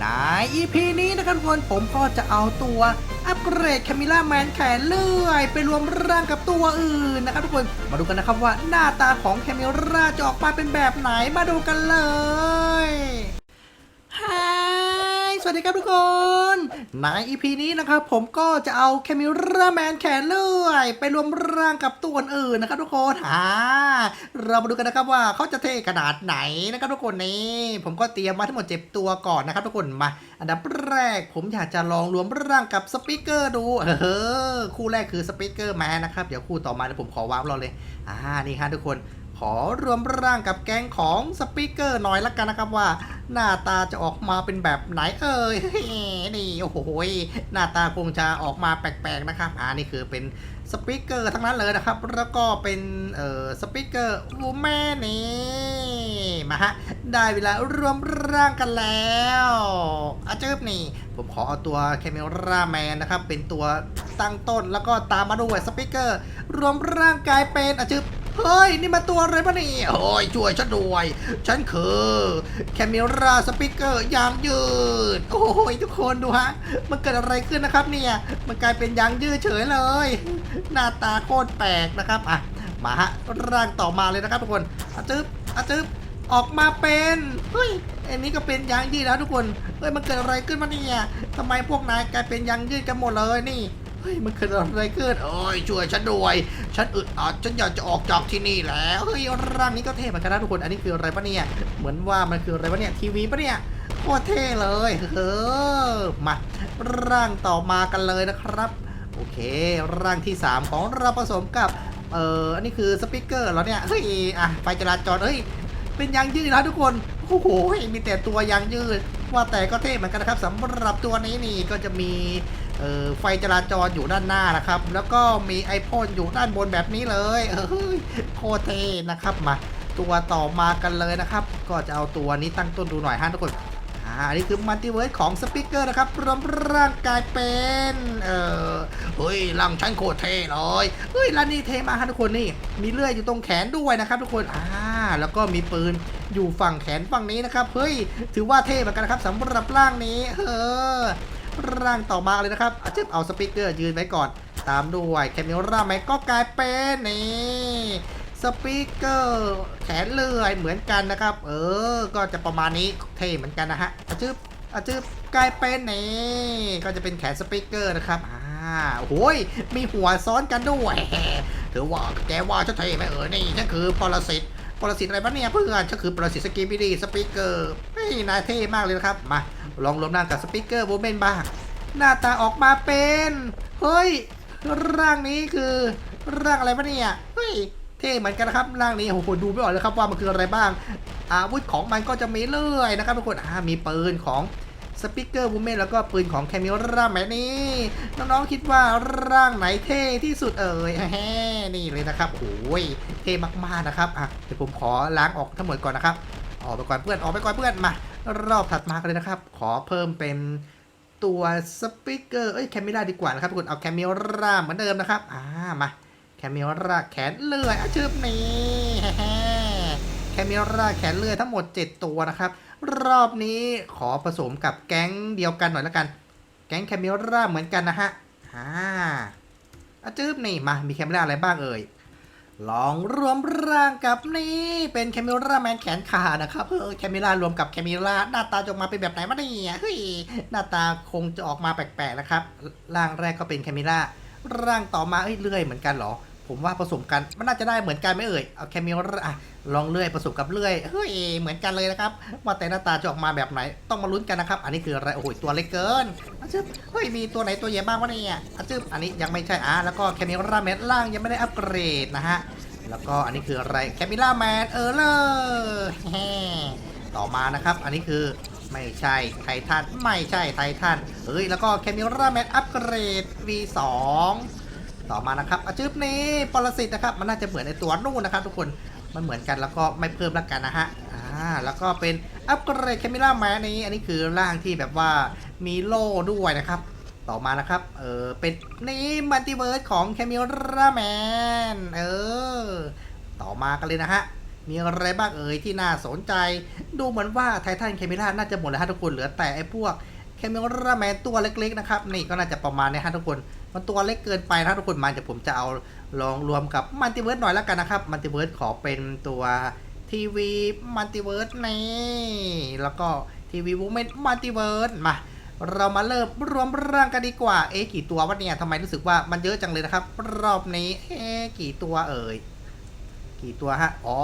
ใน EP นี้นะครับทุกคนผมก็จะเอาตัวอัปเกรดแคมิล่าแมนแขนเลื่อย ไปรวมร่างกับตัวอื่นนะครับทุกคนมาดูกันนะครับว่าหน้าตาของแคมิล่าจะออกมาเป็นแบบไหนมาดูกันเลยฮาย สวัสดีครับทุกคน ใน EP นี้นะครับผมก็จะเอาแคมิล่าแมนแขนเลื่อย ไปรวมร่างกับตัวอื่นนะครับทุกคนอ่าเรามาดูกันนะครับว่าเขาจะเทขนาดไหนนะครับทุกคนนี่ ผมก็เตรียมมาทั้งหมดเจ็บตัวก่อนนะครับทุกคนมา อันดับแรกผมอยากจะลองรวมร่างกับสปีกเกอร์ดูเออคู่แรกคือสปีกเกอร์แมนนะครับเดี๋ยวคู่ต่อมาเดี๋ยวผมขอวาร์ปเราเลยอ่านี่ฮะทุกคน ขอรวมร่างกับแกงของสปีกเกอร์หน่อยละกันนะครับว่า หน้าตาจะออกมาเป็นแบบไหนเอ่ยนี่โอ้โหหน้าตาคงจะออกมาแปลกๆนะครับอ่านี่คือเป็นสปีกเกอร์ทั้งนั้นเลยนะครับ แล้วก็เป็นเอ่อสปีกเกอร์วูแม่นี่มาฮะได้เวลารวมร่างกันแล้วอาเจิบนี่ผมขอเอาตัวแคมเมราแมนนะครับเป็นตัวตั้งต้นแล้วก็ตามมาด้วยสปีกเกอร์รวมร่างกายเป็นอาจึบ เฮ้ย นี่มาตัวอะไรปะนี่โอ้ยช่วยฉันด้วย ฉันคือแคมเมราสปีกเกอร์ยางยืด โอ้ยทุกคนดูฮะ มันเกิดอะไรขึ้นนะครับเนี่ย มันกลายเป็นยางยืดเฉยเลย หน้าตาโคตรแปลกนะครับอะมาฮะร่างต่อมาเลยนะครับทุกคนอาจึบอาจึบออกมาเป็นเฮ้ยอันนี้ก็เป็นยางยืดแล้วทุกคนเฮ้ยมันเกิดอะไรขึ้นมาเนี่ยทำไมพวกนายกลายเป็นยางยืดกันหมดเลยนี่ เฮ้ยมันเกิดอะไรขึ้นโอ้ยช่วยฉันด้วยฉันอึดอัดฉันอยากจะออกจากที่นี่แล้วเฮ้ยร่างนี้ก็เท่เหมือนกันนะทุกคนอันนี้คืออะไรปะเนี่ยเหมือนว่ามันคืออะไรปะเนี่ยทีวีปะเนี่ยโคตรเท่เลยเออมาร่างต่อมากันเลยนะครับโอเค ร่างที่ 3 ของเราผสมกับเอ่ออันนี้คือสปีกเกอร์แล้วเนี่ยเฮ้ยอะไฟจราจรเฮ้ยเป็นยางยืดนะทุกคนโอ้โหมีแต่ตัวยางยืด ว่าแต่ก็เท่เหมือนกันนะครับสำหรับตัวนี้นี่ก็จะมี เออไฟจราจรอยู่ด้านหน้านะครับ แล้วก็มีไอพ่นอยู่ด้านบนแบบนี้เลยเฮ้ยโคตรเท่นะครับมา ตัวต่อมากันเลยนะครับ ก็จะเอาตัวนี้ตั้งต้นดูหน่อยฮะทุกคนอ่าอันนี้คือมัลติเวิร์สของสปีกเกอร์นะครับรวมร่างกายเป็นเออเฮ้ยร่างฉันโคตรเท่เลยเฮ้ยร้านนี้เทมากฮะทุกคนนี่ มีเลื่อยอยู่ตรงแขนด้วยนะครับ ทุกคนอ่าแล้วก็มีปืนอยู่ฝั่งแขนฝั่งนี้นะครับเฮ้ยถือว่าเท่เหมือนกันนะครับสำหรับร่างนี้เออ ร่างต่อมาเลยนะครับอาจึบเอาสปีกเกอร์ยืนไว้ก่อน ตามด้วยแคมิร่าแม็กก็กลายเป็นนี่สปีกเกอร์แขนเลื่อยเหมือนกันนะครับ เออ ก็จะประมาณนี้เท่เหมือนกันนะฮะอาจึบอาจึบกลายเป็นนี่ก็จะเป็นแขนสปีกเกอร์นะครับอ่าโอ้ยมีหัวซ้อนกันด้วยถือว่าแกว่าฉันเท่ไหมเออนี่ฉันคือปรสิตปรสิตอะไรบ้างเนี่ยเพื่อนฉันคือปรสิตสกีบิดีสปีกเกอร์เฮ้ยนายเท่มากเลยนะครับมา ลองรวมร่างกับสปีกเกอร์โบเมนบ้าง หน้าตาออกมาเป็น เฮ้ย ร่างนี้คือร่างอะไรวะเนี่ย เฮ้ย เท่เหมือนกันนะครับ ร่างนี้โอ้โหดูไม่ออกเลยครับว่ามันคืออะไรบ้าง อาวุธของมันก็จะมีเลื่อยนะครับทุกคนอ่ามีปืนของสปีกเกอร์บูเมนแล้วก็ปืนของแคมิร่าแมนนี่ น้องๆคิดว่าร่างไหนเท่ที่สุดเอ่ยแฮ่นี่เลยนะครับโอ้ยเท่มากๆนะครับอะเดี๋ยวผมขอล้างออกทั้งหมดก่อนนะครับ ออกไปก่อนเพื่อนออกไปก่อนเพื่อนมา รอบถัดมากันเลยนะครับ ขอเพิ่มเป็นตัวสปีกเกอร์ เอ้ยแคมิราดีกว่านะครับทุกคนเอาแคมิราเหมือนเดิมนะครับ อ่า มา แคมิราแขนเลื่อยอะชืบนี่แคมิราแขนเลื่อยทั้งหมด 7 ตัวนะครับ รอบนี้ขอผสมกับแก๊งเดียวกันหน่อยละกัน แก๊งแคมิราเหมือนกันนะฮะ อ่าอะจืบนี่มา มีแคมิราอะไรบ้างเอ่ย ลองรวมร่างกับนี่เป็นแคมิราแมนแขนขานะครับเออแคมิรารวมกับแคมิราหน้าตาจะออกมาเป็นแบบไหนมาเนี่ยเฮ้ยหน้าตาคงจะออกมาแปลกๆนะครับ ร่างแรกก็เป็นแคมิราร่างต่อมาเฮ้ยเลื่อยเหมือนกันเหรอ ผมว่าผสมกันมันน่าจะได้เหมือนกันไหมเอ่ยเอาแคมิราอะลองเลื่อยผสมกับเลื่อยเฮ้ยเหมือนกันเลยนะครับว่าแต่หน้าตาจะออกมาแบบไหนต้องมาลุ้นกันนะครับ อันนี้คืออะไรโอ้โหตัวเล็กเกินอาจึบเฮ้ยมีตัวไหนตัวใหญ่บ้างวะเนี่ยอาจึบอันนี้ยังไม่ใช่อะแล้วก็แคมิราแมนล่างยังไม่ได้อัปเกรดนะฮะแล้วก็อันนี้คืออะไรแคมิล่าแมนเออเลยแฮ่ต่อมานะครับ อันนี้คือไม่ใช่ไททันไม่ใช่ไททันเฮ้ยแล้วก็แคมิล่าแมนอัปเกรด V2 ต่อมานะครับอาจืบนี้ปรสิตนะครับ มันน่าจะเหมือนในตัวนู่นนะครับ ทุกคนมันเหมือนกันแล้วก็ไม่เพิ่มล้วกันนะฮะอ่าแล้วก็เป็นอัปเกรดแคมิล่าแมนนี้ อันนี้คือร่างที่แบบว่ามีโล่ด้วยนะครับต่อมานะครับเออเป็นนี่มัลติเวิร์สของแคมิราแมนเออต่อมากันเลยนะฮะมีอะไรบ้างเอ่ยที่น่าสนใจ ดูเหมือนว่าไททันเคมิล่าน่าจะหมดแล้วฮะทุกคนเหลือแต่ไอ้พวกเคมิล่าแมนตัวเล็กๆนะครับนี่ก็น่าจะประมาณนี้ฮะทุกคน มันตัวเล็กเกินไปนะทุกคนมาเดี๋ยวผมจะเอาลองรวมกับมัลติเวิร์สหน่อยแล้วกันนะครับมัลติเวิร์สขอเป็นตัวทีวีมัลติเวิร์สนี่แล้วก็ทีวีวูแมนมัลติเวิร์สมาเรามาเริ่มรวมร่างกันดีกว่า เอ๊ะกี่ตัววะเนี่ยทำไมรู้สึกว่ามันเยอะจังเลยนะครับ รอบนี้ เอ๊ะกี่ตัวเอ่ย กี่ตัวฮะ อ๋อ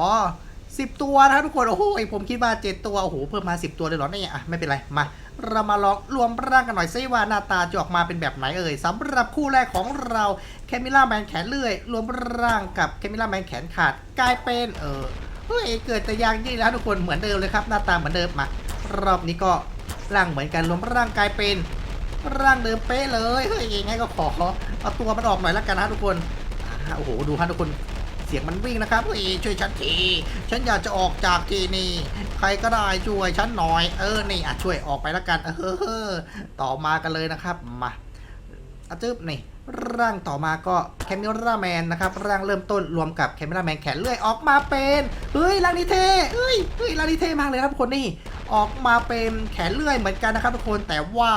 สิบตัวนะทุกคน โอ้โห ผมคิดว่าเจ็ดตัว โอ้โห เพิ่มมาสิบตัวเลยเหรอเนี่ยอะไม่เป็นไร มา เรามาลองรวมร่างกันหน่อยซิว่าหน้าตาจะออกมาเป็นแบบไหนเอ่ยสำหรับคู่แรกของเราแคมิล่าแมนแขนเลื่อย รวมร่างกับแคมิล่าแมนแขนขาดกลายเป็นเออเฮ้ยเกิดแต่ยางยี่แล้วทุกคนเหมือนเดิมเลยครับ หน้าตาเหมือนเดิมมารอบนี้ก็ร่างเหมือนกันรวมร่างกายเป็น ร่างเดิมเป๊ะเลยเฮ้ยยังไงก็ขอเอาตัวมันออกหน่อยละกันนะทุกคนโอ้โหดูฮะทุกคน เสียงมันวิ่งนะครับช่วยฉันที ฉันอยากจะออกจากที่นี่ ใครก็ได้ช่วยฉันหน่อย เออ นี่อะช่วยออกไปแล้วกัน เออ ต่อมากันเลยนะครับ มาอาจึ๊บนี่ ร่างต่อมาก็แคมิราแมนนะครับ ร่างเริ่มต้นรวมกับแคมิราแมนแขนเลื่อยออกมาเป็นเฮ้ยร่างนี้เท่เฮ้ยเฮ้ยร่างนี้เท่มากเลยครับทุกคนนี่ออกมาเป็นแขนเลื่อยเหมือนกันนะครับทุกคนแต่ว่า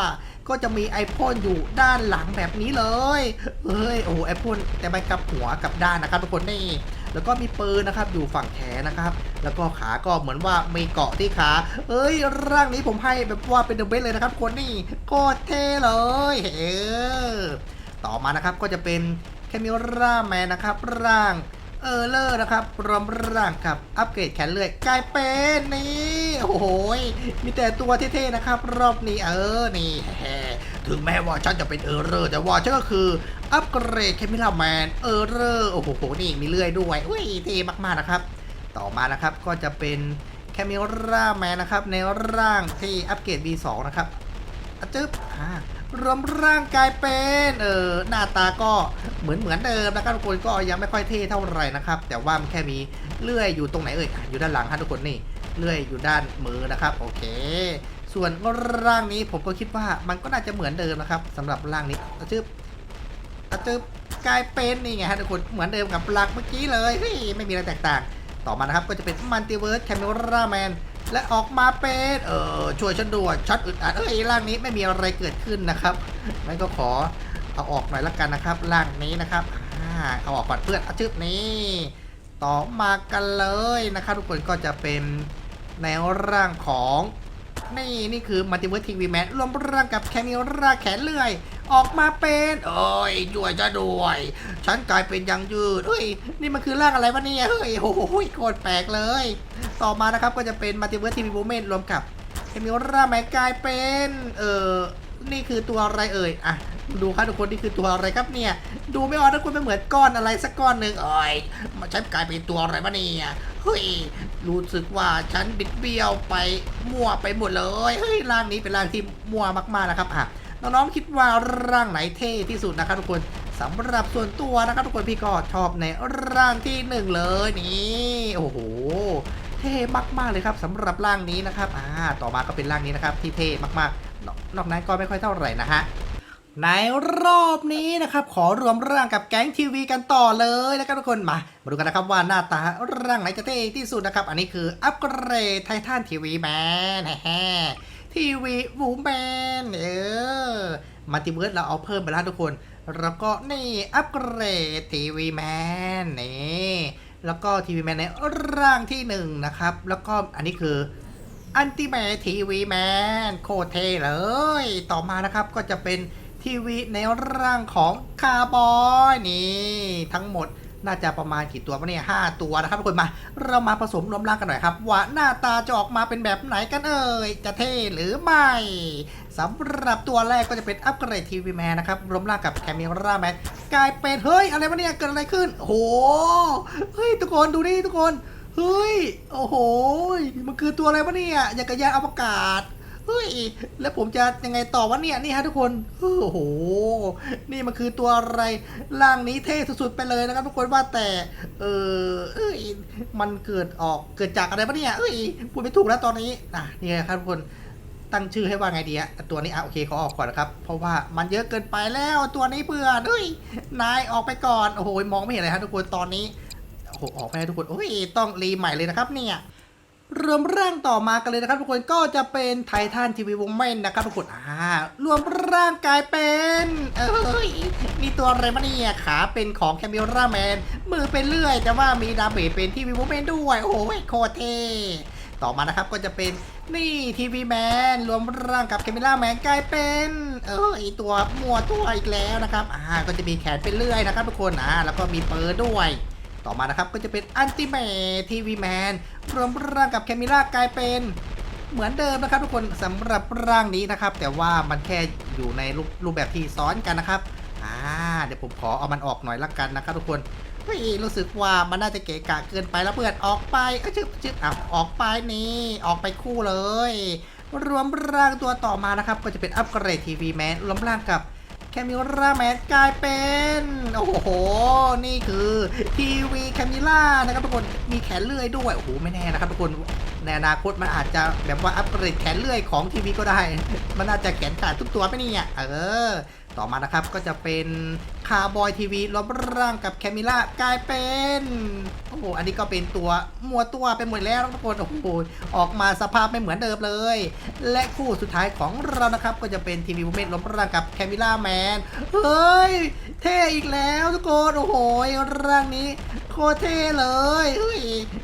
ก็จะมีไอพ่นอยู่ด้านหลังแบบนี้เลยเฮ้ยโอ้ไอพ่นแต่ไปกับหัวกับด้านนะครับทุกคนนี่แล้วก็มีปืนนะครับอยู่ฝั่งแขนนะครับ แล้วก็ขาก็เหมือนว่ามีเกาะที่ขาเอ้ย ร่างนี้ผมให้แบบว่าเป็นเดอะเบสเลยนะครับทุกคนนี่โคตรเท่เลยเออ ต่อมานะครับก็จะเป็นแคมิราแมนนะครับ ร่างเออเลอร์นะครับรวมร่างกับอัปเกรดแขนเลื่อยกลายเป็นนี่โอ้โหยมีแต่ตัวเท่ๆนะครับ รอบนี้เออนี่ถึงแม้ว่าฉันจะเป็นเออร์เรอร์แต่ว่าฉันก็คืออัปเกรดแคมิลาแมนเออร์เรอร์โอ้โหนี่มีเลื่อยด้วยอุ้ยเท่มากๆนะครับ ต่อมานะครับก็จะเป็นแคมิราแมนนะครับในร่างที่อัปเกรด V2 นะครับอจึ๊บอ่า รวมร่างกายเป็นเออหน้าตาก็เหมือนเหมือนเดิมนะครับทุกคนก็ยังไม่ค่อยเท่เท่าไหร่นะครับ แต่ว่ามันแค่มีเลื่อยอยู่ตรงไหนเอ่ยอยู่ด้านหลังฮะทุกคนนี่เลื่อยอยู่ด้านมือนะครับ โอเค ส่วนร่างนี้ผมก็คิดว่ามันก็น่าจะเหมือนเดิมนะครับสำหรับร่างนี้อะจึ๊บอาจจะกลายเป็นนี่ไงฮะทุกคนเหมือนเดิมกับหลักเมื่อกี้เลยไม่มีอะไรแตกต่าง ต่อมานะครับก็จะเป็นมัลติเวิร์สแคมิราแมน และออกมาเป็นเออช่วยฉันด้วยช็อตอึดอัดเอ้ยร่างนี้ไม่มีอะไรเกิดขึ้นนะครับงั้นก็ขอเอาออกหน่อยละกันนะครับร่างนี้นะครับเอาออกก่อนเพื่อนอาชึบนี้ต่อมากันเลยนะครับทุกคนก็จะเป็นแนวร่างของนี่นี่คือมัลติเวิร์สทีวีแมนรวมร่างกับแคมิร่าแขนเลื่อย ออกมาเป็นเอ้ยช่วยจะด้วย ฉันกลายเป็นยังยืดเฮ้ย นี่มันคือร่างอะไรวะเนี่ยเฮ้ยโอ้โหโคตรแปลกเลย ต่อมานะครับก็จะเป็นมัลติเวิร์สทีวีโมเมนต์รวมกับแคมิราแมนกลายเป็น เออนี่คือตัวอะไรเอ่ยอะดูครับทุกคนนี่คือตัวอะไรครับเนี่ย ดูไม่ออกนะคุณเป็นเหมือนก้อนอะไรสักก้อนหนึ่งเอ้ยมันฉันกลายเป็นตัวอะไรวะเนี่ยเฮ้ยรู้สึกว่าฉันบิดเบี้ยวไปมั่วไปหมดเลยเฮ้ยร่างนี้เป็นร่างที่มั่วมากๆนะครับอะ น้องๆคิดว่าร่างไหนเท่ที่สุดนะครับทุกคนสำหรับส่วนตัวนะครับทุกคนพี่ก็ชอบในร่างที่หนึ่งเลยนี่โอ้โหเท่มากๆเลยครับสำหรับร่างนี้นะครับอ่าต่อมาก็เป็นร่างนี้นะครับที่เท่มากๆนอกนอกนั้นก็ไม่ค่อยเท่าไหร่นะฮะในรอบนี้นะครับ ขอรวมร่างกับแก๊งทีวีกันต่อเลยนะครับทุกคนมามาดูกันนะครับว่าหน้าตาร่างไหนจะเท่ที่สุดนะครับ อันนี้คืออัปเกรดไททันทีวีแมนแฮ่ ทีวีวูแมนเออมัลติเวิร์สเราเอาเพิ่มไปแล้วทุกคน แล้วก็นี่อัปเกรดทีวีแมนนี่แล้วก็ทีวีแมนในร่างที่หนึ่งนะครับ แล้วก็อันนี้คืออันติแมทีวีแมนโคเทเลย ต่อมานะครับก็จะเป็นทีวีในร่างของคาร์บอยนี่ทั้งหมด น่าจะประมาณกี่ตัววะเนี่ยห้าตัวนะครับทุกคนมา เรามาผสมรวมร่างกันหน่อยครับ ว่าหน้าตาจะออกมาเป็นแบบไหนกันเอ่ยจะเท่หรือไม่สำหรับตัวแรกก็จะเป็นอัปเกรดทีวีแมนนะครับรวมร่างกับแคมิราแมนกลายเป็นเฮ้ยอะไรวะเนี่ยเกิดอะไรขึ้นโหเฮ้ยทุกคนดูนี่ทุกคนเฮ้ยโอ้โหมันคือตัวอะไรวะเนี่ยอยางกระยานอวกาศ เฮ้ย แล้วผมจะยังไงต่อวะเนี่ย นี่ฮะทุกคน โอ้โห นี่มันคือตัวอะไร ร่างนี้เท่สุดๆไปเลยนะครับทุกคนว่าแต่ เออเอ้ย มันเกิดออกเกิดจากอะไรวะเนี่ย เอ้ย พูดไม่ถูกแล้วตอนนี้อะนี่ครับทุกคนตั้งชื่อให้ว่าไงดีอะตัวนี้อะโอเคขอออกก่อนนะครับ เพราะว่ามันเยอะเกินไปแล้วตัวนี้เพื่อเฮ้ยนายออกไปก่อน โอ้โหมองไม่เห็นเลยฮะทุกคนตอนนี้ โอ้หออกไม่ได้ทุกคนโอ้ยต้องรีใหม่เลยนะครับเนี่ย รวมร่างต่อมากันเลยนะครับทุกคนก็จะเป็นไททันทีวีวงแม่นนะครับทุกคนอ่ารวมร่างกายเป็นเอ้ยมีตัวอะไรมาเนี่ยขาเป็นของแคมิราแมนมือเป็นเลื่อย แต่ว่ามีดาเมจเป็นทีวีวงแมนด้วย โอ้ยโคตรเทต่อมานะครับก็จะเป็นนี่ทีวีแมนรวมร่างกับแคมิราแมนกลายเป็นเออไอตัวมัวตัวอีกแล้วนะครับอ่าก็จะมีแขนเป็นเลื่อยนะครับทุกคนอ่าแล้วก็มีเปิดด้วย ต่อมานะครับก็จะเป็นอันติเมททีวีแมนรวมร่างกับแคมิล่ากลายเป็นเหมือนเดิมนะครับทุกคนสำหรับร่างนี้นะครับ แต่ว่ามันแค่อยู่ในรูปรูปแบบที่ซ้อนกันนะครับอ่าเดี๋ยวผมขอเอามันออกหน่อยละกันนะครับทุกคนเฮ้ยรู้สึกว่ามันน่าจะเกะกะเกินไปแล้วเพื่อนออกไปเอ้ยชึบชึบอ้าวออกไปนี่ออกไปคู่เลย รวมร่างตัวต่อมานะครับ ก็จะเป็นอัปเกรดทีวีแมนรวมร่างกับ แคมิล่าแมสกลายเป็น โอ้โห นี่คือทีวีแคมิล่านะครับทุกคนมีแขนเลื่อยด้วย โอ้โห ไม่แน่นะครับทุกคน ในอนาคตมันอาจจะแบบว่าอัปเกรดแขนเลื่อยของทีวีก็ได้ มันน่าจะแขนขาดทุกตัวไปเนี่ยเออ ต่อมานะครับก็จะเป็นคาร์บอยทีวีล้อมร่างกับแคมิล่ากลายเป็นโอ้โหอันนี้ก็เป็นตัวมัวตัวไปหมดแล้วทุกคนโอ้โหออกมาสภาพไม่เหมือนเดิมเลย และคู่สุดท้ายของเรานะครับก็จะเป็นทีวีวูเมนล้มร่างกับแคมิล่าแมนเฮ้ยเท่อีกแล้วทุกคนโอ้โหร่างนี้ โคตรเท่เลยเฮ้ย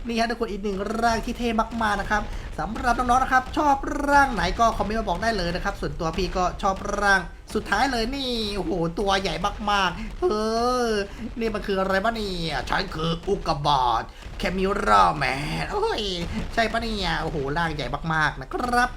นี่ฮะทุกคนอีกหนึ่งร่างที่เท่มากๆนะครับสำหรับน้องๆนะครับ ชอบร่างไหนก็คอมเมนต์มาบอกได้เลยนะครับ ส่วนตัวพี่ก็ชอบร่างสุดท้ายเลยนี่โอ้โหตัวใหญ่มากๆเออนี่มันคืออะไรบ้าเนี่ยฉันคืออุกกาบาตแคมิราแมนโอ้ยใช่ปะเนี่ยโอ้โหร่างใหญ่มากๆนะครับ